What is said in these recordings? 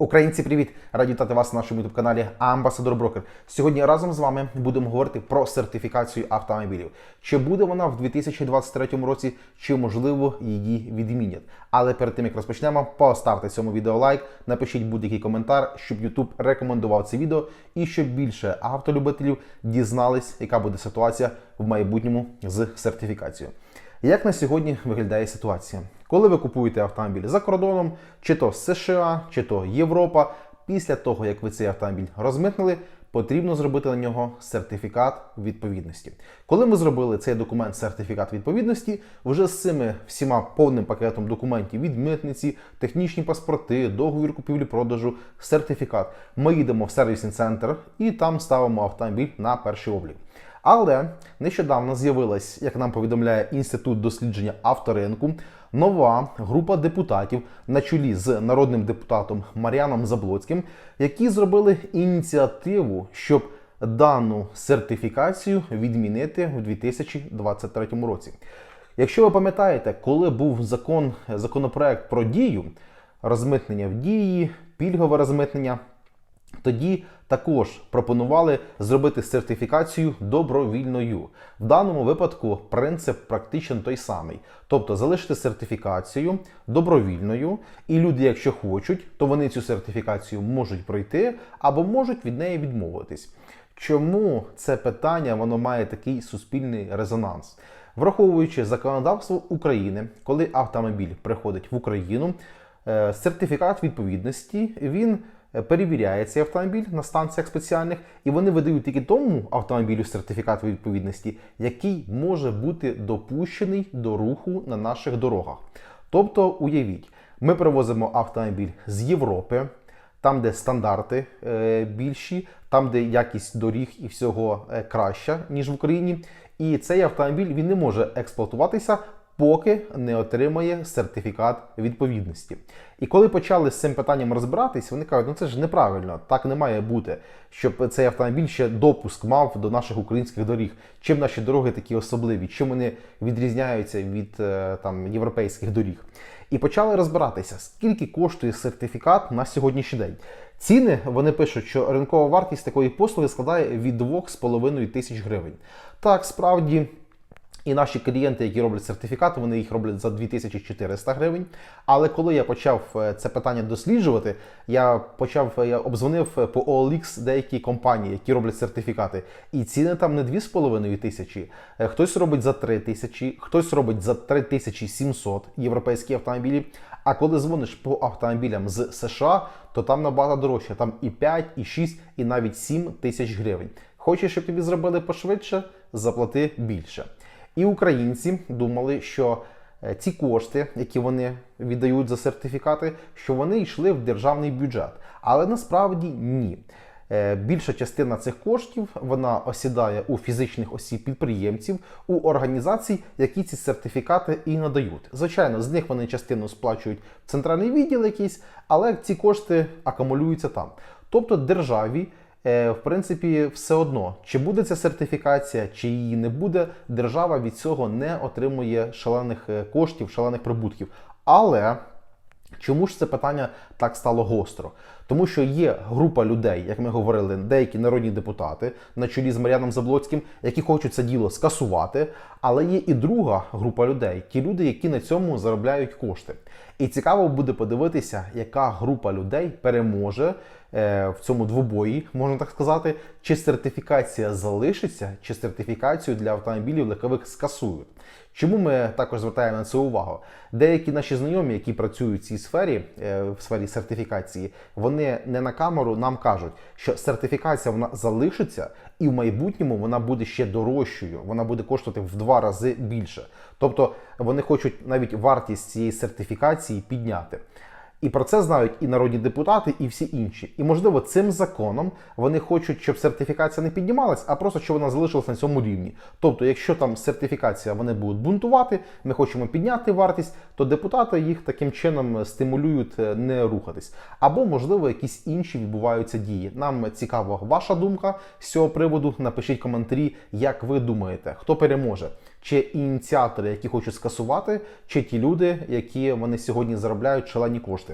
Українці, привіт! Раді вітати вас на нашому youtube каналі Амбасадор Брокер. Сьогодні разом з вами будемо говорити про сертифікацію автомобілів. Чи буде вона в 2023 році, чи можливо її відмінять. Але перед тим як розпочнемо, поставте цьому відео лайк, напишіть будь-який коментар, щоб YouTube рекомендував це відео і щоб більше автолюбителів дізнались, яка буде ситуація в майбутньому з сертифікацією. Як на сьогодні виглядає ситуація? Коли ви купуєте автомобіль за кордоном, чи то США, чи то Європа, після того як ви цей автомобіль розмитнили, потрібно зробити на нього сертифікат відповідності. Коли ми зробили цей документ сертифікат відповідності, вже з цими всіма повним пакетом документів від митниці, технічні паспорти, договір купівлі-продажу, сертифікат, ми їдемо в сервісний центр і там ставимо автомобіль на перший облік. Але нещодавно з'явилась, як нам повідомляє інститут дослідження авторинку, нова група депутатів на чолі з народним депутатом Мар'яном Заблоцьким, які зробили ініціативу, щоб дану сертифікацію відмінити в 2023 році. Якщо ви пам'ятаєте, коли був закон, законопроект про дію, розмитнення в дії, пільгове розмитнення. Тоді також пропонували зробити сертифікацію добровільною. В даному випадку принцип практично той самий. Тобто залишити сертифікацію добровільною, і люди, якщо хочуть, то вони цю сертифікацію можуть пройти або можуть від неї відмовитись. Чому це питання воно має такий суспільний резонанс? Враховуючи законодавство України, коли автомобіль приходить в Україну, е, сертифікат відповідності він перевіряє цей автомобіль на станціях спеціальних, і вони видають тільки тому автомобілю сертифікат відповідності, який може бути допущений до руху на наших дорогах. Тобто, уявіть, ми привозимо автомобіль з Європи. Там, де стандарти е, більші, там, де якість доріг і всього е, краща, ніж в Україні. І цей автомобіль він не може експлуатуватися, поки не отримає сертифікат відповідності. І коли почали з цим питанням розбиратись, вони кажуть, ну це ж неправильно, так не має бути, щоб цей автомобіль ще допуск мав до наших українських доріг. Чим наші дороги такі особливі, чим вони відрізняються від е, там європейських доріг. І почали розбиратися, скільки коштує сертифікат на сьогоднішній день. Ціни вони пишуть, що ринкова вартість такої послуги складає від 2,5 тисяч гривень. Так, справді. І наші клієнти, які роблять сертифікати, вони їх роблять за 2400 гривень. Але коли я почав е, це питання досліджувати, я почав я обдзвонив по OLX деякі компанії, які роблять сертифікати. І ціни там не 2,5 тисячі. Е, Хтось робить за 3 тисячі, хтось робить за 3700 європейські автомобілі. А коли дзвониш по автомобілям з США, то там набагато дорожче. Там і 5, і 6, і навіть 7 тисяч гривень. Хочеш, щоб тобі зробили пошвидше, заплати більше. І українці думали, що е, ці кошти, які вони віддають за сертифікати, що вони йшли в державний бюджет. Але насправді ні. Е, більша частина цих коштів вона осідає у фізичних осіб підприємців, у організацій, які ці сертифікати і надають. Звичайно, з них вони частину сплачують в центральний відділ якийсь, але ці кошти акумулюються там. Тобто державі в принципі, все одно, чи буде ця сертифікація, чи її не буде, держава від цього не отримує шалених е, коштів, шалених прибутків. Але чому ж це питання так стало гостро? Тому що є група людей, як ми говорили, деякі народні депутати на чолі з Мар'яном Заблоцьким, які хочуть це діло скасувати. Але є і друга група людей, ті люди, які на цьому заробляють кошти. І цікаво буде подивитися, яка група людей переможе е, в цьому двобої, можна так сказати, чи сертифікація залишиться, чи сертифікацію для автомобілів легкових скасують. Чому ми також звертаємо на це увагу? Деякі наші знайомі, які працюють в цій сфері, е, в сфері сертифікації, вони не на камеру нам кажуть, що сертифікація вона залишиться, і в майбутньому вона буде ще дорожчою, вона буде коштувати в два рази більше. Тобто вони хочуть навіть вартість цієї сертифікації підняти. І про це знають і народні депутати, і всі інші. І можливо, цим законом вони хочуть, щоб сертифікація не піднімалась, а просто щоб вона залишилась на цьому рівні. Тобто, якщо там сертифікація вони будуть бунтувати, ми хочемо підняти вартість, то депутати їх таким чином стимулюють е, не рухатись. Або, можливо, якісь інші відбуваються дії. Нам цікава ваша думка з цього приводу. Напишіть коментарі, як ви думаєте, хто переможе чи ініціатори, які хочуть скасувати, чи ті люди, які вони сьогодні заробляють шалені кошти.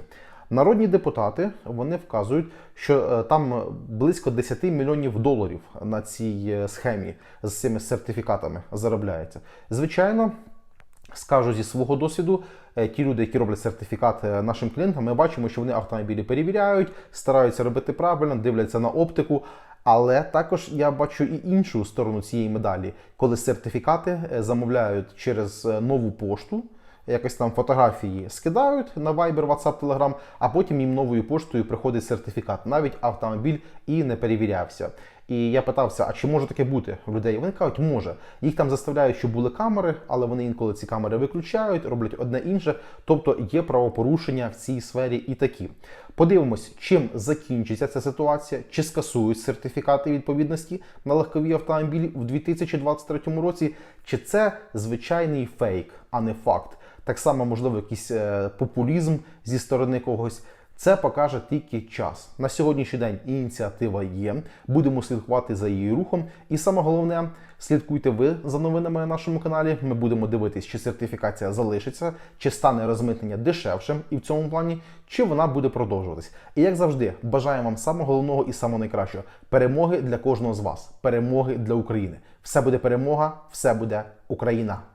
Народні депутати вони вказують, що е, там близько 10 мільйонів доларів на цій е, схемі з цими сертифікатами заробляється. Звичайно, скажу зі свого досвіду, е, ті люди, які роблять сертифікат е, нашим клієнтам, ми бачимо, що вони автомобілі перевіряють, стараються робити правильно, дивляться на оптику. Але також я бачу і іншу сторону цієї медалі, коли сертифікати е, замовляють через е, нову пошту. Якось там фотографії скидають на Viber, WhatsApp, Telegram, а потім їм новою поштою приходить сертифікат. Навіть автомобіль і не перевірявся. І я питався, а чи може таке бути в людей? Вони кажуть, може. Їх там заставляють, щоб були камери, але вони інколи ці камери виключають, роблять одне інше. Тобто є правопорушення в цій сфері і такі. Подивимось, чим закінчиться ця ситуація, чи скасують сертифікати відповідності на легкові автомобілі в 2023 році, чи це звичайний фейк, а не факт. Так само, можливо, якийсь е, популізм зі сторони когось. Це покаже тільки час. На сьогоднішній день ініціатива є. Будемо слідкувати за її рухом. І саме головне, слідкуйте ви за новинами на нашому каналі. Ми будемо дивитись, чи сертифікація залишиться, чи стане розмитнення дешевшим і в цьому плані, чи вона буде продовжуватись. І як завжди, бажаємо вам самого головного і самого найкращого перемоги для кожного з вас, перемоги для України. Все буде перемога, все буде Україна.